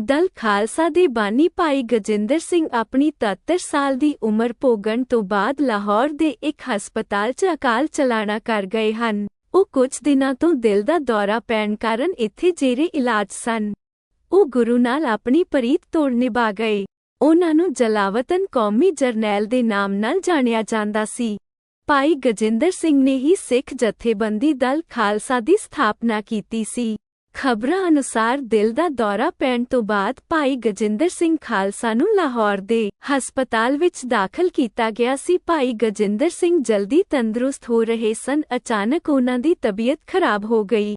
ਦਲ ਖਾਲਸਾ ਦੇ ਬਾਨੀ ਭਾਈ ਗਜਿੰਦਰ ਸਿੰਘ ਆਪਣੀ 73 ਸਾਲ ਦੀ ਉਮਰ ਭੋਗਣ ਤੋਂ ਬਾਅਦ ਲਾਹੌਰ ਦੇ ਇੱਕ ਹਸਪਤਾਲ 'ਚ ਅਕਾਲ ਚਲਾਣਾ ਕਰ ਗਏ ਹਨ। ਉਹ ਕੁਝ ਦਿਨਾਂ ਤੋਂ ਦਿਲ ਦਾ ਦੌਰਾ ਪੈਣ ਕਾਰਨ ਇੱਥੇ ਜੇਰੇ ਇਲਾਜ ਸਨ। ਉਹ ਗੁਰੂ ਨਾਲ ਆਪਣੀ ਪਰੀਤ ਤੋੜ ਨਿਭਾ ਗਏ। ਉਹਨਾਂ ਨੂੰ ਜਲਾਵਤਨ ਕੌਮੀ ਜਰਨੈਲ ਦੇ ਨਾਮ ਨਾਲ ਜਾਣਿਆ ਜਾਂਦਾ ਸੀ। ਭਾਈ ਗਜਿੰਦਰ ਸਿੰਘ ਨੇ ਹੀ ਸਿੱਖ ਜਥੇਬੰਦੀ ਦਲ ਖਾਲਸਾ ਦੀ ਸਥਾਪਨਾ ਕੀਤੀ ਸੀ। ਖਬਰਾਂ ਅਨੁਸਾਰ ਦਿਲ ਦਾ ਦੌਰਾ ਪੈਣ ਤੋਂ ਬਾਅਦ ਭਾਈ ਗਜਿੰਦਰ ਸਿੰਘ ਖਾਲਸਾ ਨੂੰ ਲਾਹੌਰ ਦੇ ਹਸਪਤਾਲ ਵਿੱਚ ਦਾਖਲ ਕੀਤਾ ਗਿਆ ਸੀ। ਭਾਈ ਗਜਿੰਦਰ ਸਿੰਘ ਜਲਦੀ ਤੰਦਰੁਸਤ ਹੋ ਰਹੇ ਸਨ। ਅਚਾਨਕ ਉਹਨਾਂ ਦੀ ਤਬੀਅਤ ਖਰਾਬ ਹੋ ਗਈ।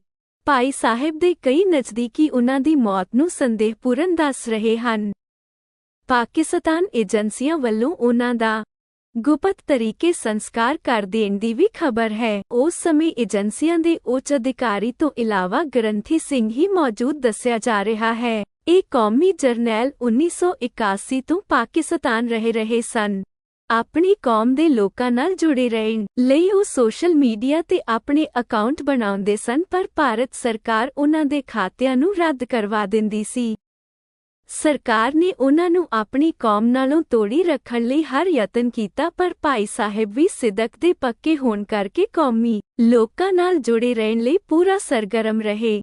ਭਾਈ ਸਾਹਿਬ ਦੇ ਕਈ ਨਜ਼ਦੀਕੀ ਉਹਨਾਂ ਦੀ ਮੌਤ ਨੂੰ ਸੰਦੇਹਪੂਰਨ ਦੱਸ ਰਹੇ ਹਨ। ਪਾਕਿਸਤਾਨ ਏਜੰਸੀਆਂ ਵੱਲੋਂ ਉਹਨਾਂ ਦਾ ਗੁਪਤ ਤਰੀਕੇ ਸੰਸਕਾਰ ਕਰ ਦੇਣ ਦੀ ਵੀ ਖਬਰ ਹੈ। ਉਸ ਸਮੇਂ ਏਜੰਸੀਆਂ ਦੇ ਉੱਚ ਅਧਿਕਾਰੀ ਤੋਂ ਇਲਾਵਾ ਗ੍ਰੰਥੀ ਸਿੰਘ ਹੀ ਮੌਜੂਦ ਦੱਸਿਆ ਜਾ ਰਿਹਾ ਹੈ। ਇਹ ਕੌਮੀ ਜਰਨੈਲ 1981 ਤੋਂ ਪਾਕਿਸਤਾਨ ਰਹਿ ਰਹੇ ਸਨ। ਆਪਣੀ ਕੌਮ ਦੇ ਲੋਕਾਂ ਨਾਲ ਜੁੜੇ ਰਹਿਣ ਲਈ ਉਹ ਸੋਸ਼ਲ ਮੀਡੀਆ ਤੇ ਆਪਣੇ ਅਕਾਊਂਟ ਬਣਾਉਂਦੇ ਸਨ, ਪਰ ਭਾਰਤ ਸਰਕਾਰ ਉਹਨਾਂ ਦੇ ਖਾਤਿਆਂ ਨੂੰ ਰੱਦ ਕਰਵਾ ਦਿੰਦੀ ਸੀ। ਸਰਕਾਰ ਨੇ ਉਹਨਾਂ ਨੂੰ ਆਪਣੀ ਕੌਮ ਨਾਲੋਂ ਤੋੜੀ ਰੱਖਣ ਲਈ ਹਰ ਯਤਨ ਕੀਤਾ, ਪਰ ਭਾਈ ਸਾਹਿਬ ਵੀ ਸਿੱਦਕ ਦੇ ਪੱਕੇ ਹੋਣ ਕਰਕੇ ਕੌਮੀ ਲੋਕਾਂ ਨਾਲ ਜੁੜੇ ਰਹਿਣ ਲਈ ਪੂਰਾ ਸਰਗਰਮ ਰਹੇ।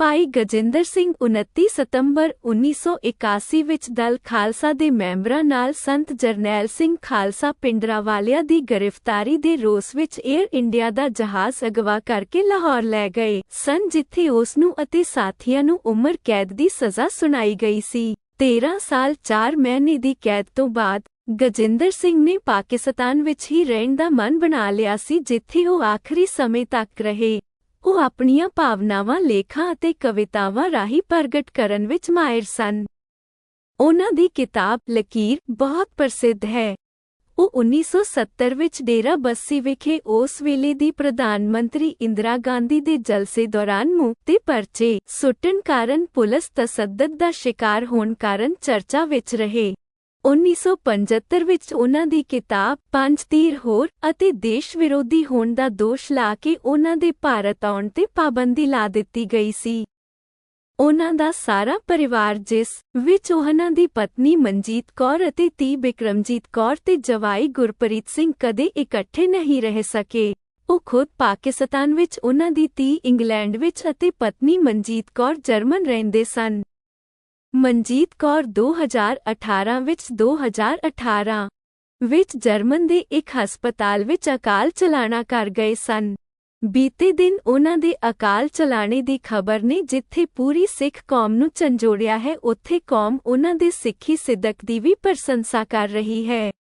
ਭਾਈ ਗਜਿੰਦਰ ਸਿੰਘ 29 ਸਤੰਬਰ 1981 ਵਿੱਚ ਦਲ ਖਾਲਸਾ ਦੇ ਮੈਂਬਰਾਂ ਨਾਲ ਸੰਤ ਜਰਨੈਲ ਸਿੰਘ ਖਾਲਸਾ ਪਿੰਡਰਾਵਾਲਿਆ ਦੀ ਗ੍ਰਿਫਤਾਰੀ ਦੇ ਰੋਸ ਵਿੱਚ 에ਅਰ ਇੰਡੀਆ ਦਾ ਜਹਾਜ਼ ਅਗਵਾ ਕਰਕੇ ਲਾਹੌਰ ਲੈ ਗਏ। ਸਨ ਜਿੱਥੇ ਉਸ ਨੂੰ ਅਤੇ ਸਾਥੀਆਂ ਨੂੰ ਉਮਰ ਕੈਦ ਦੀ ਸਜ਼ਾ ਸੁਣਾਈ ਗਈ ਸੀ। 13 ਸਾਲ 4 ਮਹੀਨੇ ਦੀ ਕੈਦ ਤੋਂ ਬਾਅਦ ਗਜਿੰਦਰ ਸਿੰਘ ਨੇ ਪਾਕਿਸਤਾਨ ਵਿੱਚ ਹੀ ਰਹਿਣ ਦਾ ਮਨ ਬਣਾ ਲਿਆ ਸੀ ਜਿੱਥੇ ਉਹ ਆਖਰੀ ਸਮੇਂ ਤੱਕ ਰਹੇ। ਆਪਣੀਆਂ ਭਾਵਨਾਵਾਂ, ਲੇਖਾਂ ਅਤੇ ਕਵਿਤਾਵਾਂ ਰਾਹੀਂ ਪ੍ਰਗਟ ਕਰਨ ਵਿੱਚ ਮਾਹਿਰ ਸਨ। ਉਹਨਾਂ ਦੀ ਕਿਤਾਬ ਲਕੀਰ ਬਹੁਤ ਪ੍ਰਸਿੱਧ ਹੈ। ਉਹ 1970 ਵਿੱਚ ਡੇਰਾ ਬੱਸੀ ਵਿਖੇ ਉਸ ਵੇਲੇ ਦੀ ਪ੍ਰਧਾਨ ਮੰਤਰੀ ਇੰਦਰਾ ਗਾਂਧੀ ਦੇ ਜਲਸੇ ਦੌਰਾਨ ਮੂੰਹ ਤੇ ਪਰਚੇ ਸੁੱਟਣ ਕਾਰਨ ਪੁਲਿਸ ਤਸੱਦਦ ਦਾ ਸ਼ਿਕਾਰ ਹੋਣ ਕਾਰਨ ਚਰਚਾ ਵਿੱਚ ਰਹੇ। 1975 ਵਿੱਚ ਉਹਨਾਂ ਦੀ ਕਿਤਾਬ ਪੰਜ ਤੀਰ ਹੋਰ ਅਤੇ ਦੇਸ਼ ਵਿਰੋਧੀ ਹੋਣ ਦਾ ਦੋਸ਼ ਲਾ ਕੇ ਉਹਨਾਂ ਦੇ ਭਾਰਤ ਆਉਣ ਤੇ ਪਾਬੰਦੀ ਲਾ ਦਿੱਤੀ ਗਈ ਸੀ। ਉਹਨਾਂ ਦਾ ਸਾਰਾ ਪਰਿਵਾਰ ਜਿਸ ਵਿੱਚ ਉਹਨਾਂ ਦੀ ਪਤਨੀ ਮਨਜੀਤ ਕੌਰ ਅਤੇ ਧੀ ਬਿਕਰਮਜੀਤ ਕੌਰ ਤੇ ਜਵਾਈ ਗੁਰਪ੍ਰੀਤ ਸਿੰਘ ਕਦੇ ਇਕੱਠੇ ਨਹੀਂ ਰਹਿ ਸਕੇ। ਉਹ ਖੁਦ ਪਾਕਿਸਤਾਨ ਵਿੱਚ, ਉਹਨਾਂ ਦੀ ਧੀ ਇੰਗਲੈਂਡ ਵਿੱਚ ਅਤੇ ਪਤਨੀ ਮਨਜੀਤ ਕੌਰ ਜਰਮਨ ਰਹਿੰਦੇ ਸਨ। ਮਨਜੀਤ ਕੌਰ 2018 ਵਿੱਚ 2018 ਵਿੱਚ ਜਰਮਨ ਦੇ ਇੱਕ ਹਸਪਤਾਲ ਵਿੱਚ ਅਕਾਲ ਚਲਾਣਾ ਕਰ ਗਏ ਸਨ। ਬੀਤੇ ਦਿਨ ਉਹਨਾਂ ਦੇ ਅਕਾਲ ਚਲਾਣੇ ਦੀ ਖਬਰ ਨੇ ਜਿੱਥੇ ਪੂਰੀ ਸਿੱਖ ਕੌਮ ਨੂੰ ਝੰਜੋੜਿਆ ਹੈ, ਉੱਥੇ ਕੌਮ ਉਹਨਾਂ ਦੇ ਸਿੱਖੀ ਸਿੱਦਕ ਦੀ ਵੀ ਪ੍ਰਸ਼ੰਸਾ ਕਰ ਰਹੀ ਹੈ।